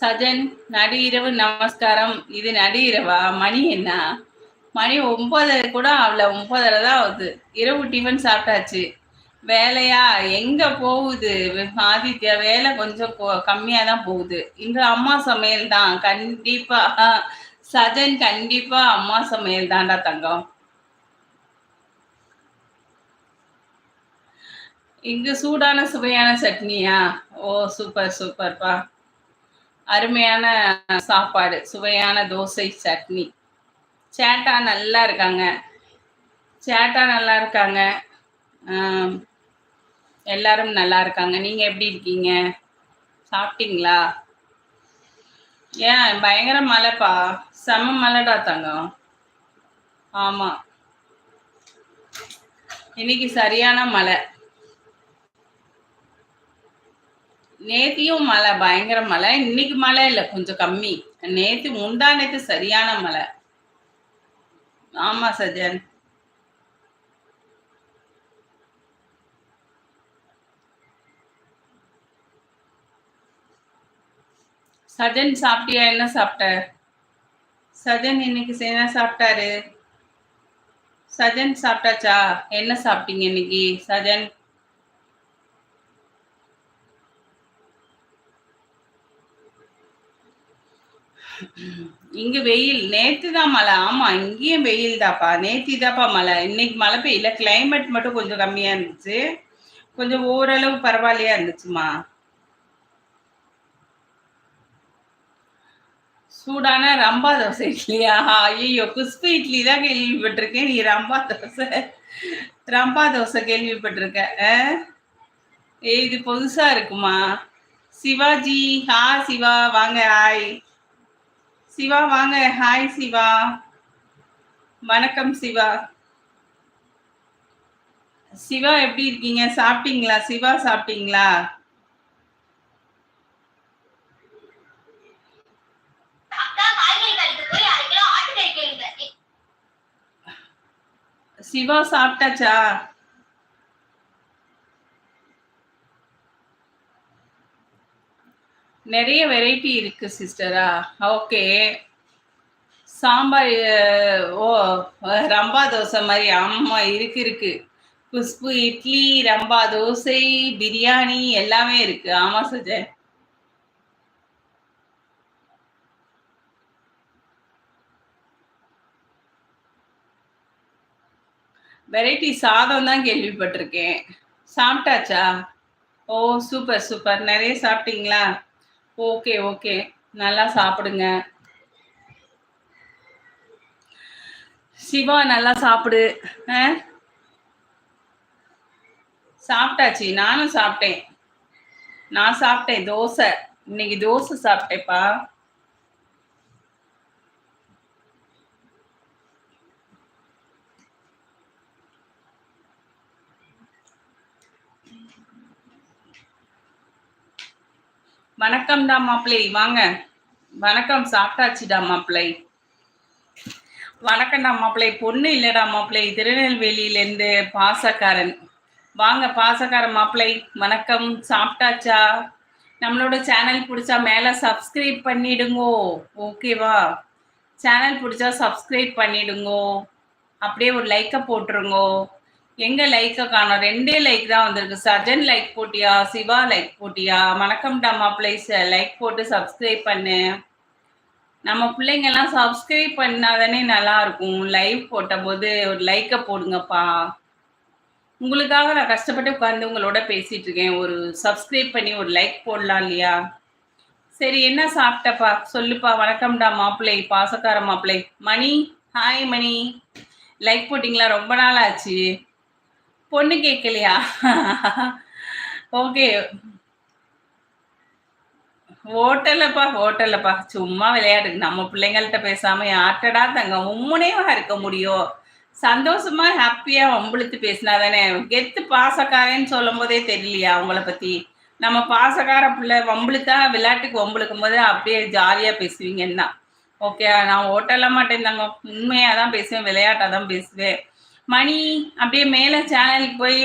சஜன் நடு இரவு நமஸ்காரம். இது நடு இரவா மணி என்ன? மணி ஒன்பது கூட ஆகல. ஒன்பதரை தான் ஆகுது. இரவு டிஃபன் சாப்பிட்டாச்சு. வேலையா? எங்க போகுது? ஆதித்யா வேலை கொஞ்சம் கம்மியா தான் போகுது. இன்று அம்மா சமையல் தான். கண்டிப்பா. சஜன் கண்டிப்பா அம்மா சமையல் தான்டா தங்கம். இங்கு சூடான சுவையான சட்னியா? ஓ சூப்பர் சூப்பர்ப்பா அருமையான சாப்பாடு சுவையான தோசை சட்னி. சேட்டா நல்லா இருக்காங்க. சேட்டா நல்லா இருக்காங்க. எல்லாரும் நல்லா இருக்காங்க. நீங்க எப்படி இருக்கீங்க? சாப்பிட்டீங்களா? ஏன் பயங்கர மழைப்பா? செம மழைடா தங்கம். ஆமா. இன்னைக்கு சரியான மழை. நேத்தியும் மழை பயங்கர மழை. இன்னைக்கு மழை இல்லை கொஞ்சம் கம்மி. நேத்து முந்தா நேத்து சரியான மழை. ஆமா சஜன். சஜன் சாப்பிட்டியா? என்ன சாப்பிட்ட? சஜன் இன்னைக்கு என்ன சாப்பிட்டாரு? சஜன் சாப்பிட்டாச்சா? என்ன சாப்பிட்டீங்க இன்னைக்கு சஜன்? இங்க வெயில் நேத்து தான் மழை. ஆமா இங்கேயும் வெயில் தாப்பா நேத்தி தாப்பா மழை. இன்னைக்கு மழை பெய்யல. கிளைமேட் மட்டும் கொஞ்சம் கம்மியா இருந்துச்சு. கொஞ்சம் ஓரளவு பரவாயில்லையா இருந்துச்சுமா? சூடான ரம்பா தோசை இட்லியா ஐயோ குஸ்பு இட்லி தான் கேள்விப்பட்டிருக்கேன். நீ ரம்பா தோசை ரம்பா தோசை கேள்விப்பட்டிருக்க. ஏ இது புதுசா இருக்குமா? சிவாஜி ஹா சிவா வாங்க ஹாய் சிவா வாங்க. ஹாய் சிவா. வணக்கம் சிவா. சிவா எப்படி இருக்கீங்க? சாப்பிட்டீங்களா? சிவா சாப்பிட்டீங்களா? சிவா சாப்பிட்டாச்சா? நிறைய வெரைட்டி இருக்கு சிஸ்டரா ஓகே சாம்பார் ஓ ரம்பா தோசை மாதிரி ஆமாம் இருக்கு இருக்கு. குஷ்பு இட்லி ரம்பா தோசை பிரியாணி எல்லாமே இருக்கு. ஆமா சஜய் வெரைட்டி சாதம் தான் கேள்விப்பட்டிருக்கேன். சாப்பிட்டாச்சா? ஓ சூப்பர் சூப்பர் நிறைய சாப்பிட்டீங்களா? Okay okay. நல்லா சாப்பிடுங்க. சிவா நல்லா சாப்பிடு. சாப்பிட்டாச்சு. நானும் சாப்பிட்டேன். நான் சாப்பிட்டேன். தோசை. இன்னைக்கு தோசை சாப்பிட்டேப்பா வணக்கம்டா மாப்பிள்ளை வாங்க. வணக்கம் சாப்பிட்டாச்சுடா மாப்பிள்ளை. வணக்கம்டா மாப்பிள்ளை பொண்ணு இல்லடா மாப்பிள்ளை திருநெல்வேலியிலேருந்து பாசக்காரன். வாங்க பாசக்கார மாப்பிள்ளை வணக்கம் சாப்பிட்டாச்சா? நம்மளோட சேனல் பிடிச்சா மேலே சப்ஸ்கிரைப் பண்ணிடுங்கோ. ஓகேவா சேனல் பிடிச்சா சப்ஸ்கிரைப் பண்ணிடுங்கோ. அப்படியே ஒரு லைக்கை போட்டுருங்கோ. எங்க லைக்க காணும்? ரெண்டே லைக் தான் வந்திருக்கு. சஜன் லைக் போட்டியா? சிவா லைக் போட்டியா? வணக்கம் டம்மா பிளேஸ் லைக் போட்டு சப்ஸ்கிரைப் பண்ணு. நம்ம பிள்ளைங்கெல்லாம் சப்ஸ்கிரைப் பண்ணாதானே நல்லா இருக்கும். லைவ் போட்ட போது ஒரு லைக்கை போடுங்கப்பா. உங்களுக்காக நான் கஷ்டப்பட்டு உட்காந்து உங்களோட பேசிட்டு இருக்கேன். ஒரு சப்ஸ்கிரைப் பண்ணி ஒரு லைக் போடலாம் இல்லையா? சரி என்ன சாப்பிட்டப்பா? சொல்லுப்பா. வணக்கம்டா மாப்பிள்ளை. பாசக்கார மாப்பிள்ளை. மணி. ஹாய் மணி. லைக் போட்டிங்களா? ரொம்ப நாள் ஆச்சு பொண்ணு கேட்கலையா ஓகே ஹோட்டல்லப்பா ஹோட்டல்லப்பா. சும்மா விளையாடுங்க நம்ம பிள்ளைங்கள்ட்ட பேசாம யார்ட்டடா தங்க உம்முனேவா இருக்க முடியும் சந்தோஷமா ஹாப்பியா வம்புழுத்து பேசினா தானே கெத்து பாசக்காரன்னு சொல்லும் போதே தெரியலையா அவங்கள பத்தி? நம்ம பாசக்கார பிள்ளை வம்புழுத்தா விளையாட்டுக்கு வம்புழுக்கும் போது அப்படியே ஜாலியா பேசுவீங்கன்னா. ஓகே நான் ஹோட்டல்ல மாட்டேன் தாங்க உண்மையா தான் பேசுவேன் விளையாட்டா தான் பேசுவேன். மணி அப்படியே மேலே சேனலுக்கு போய்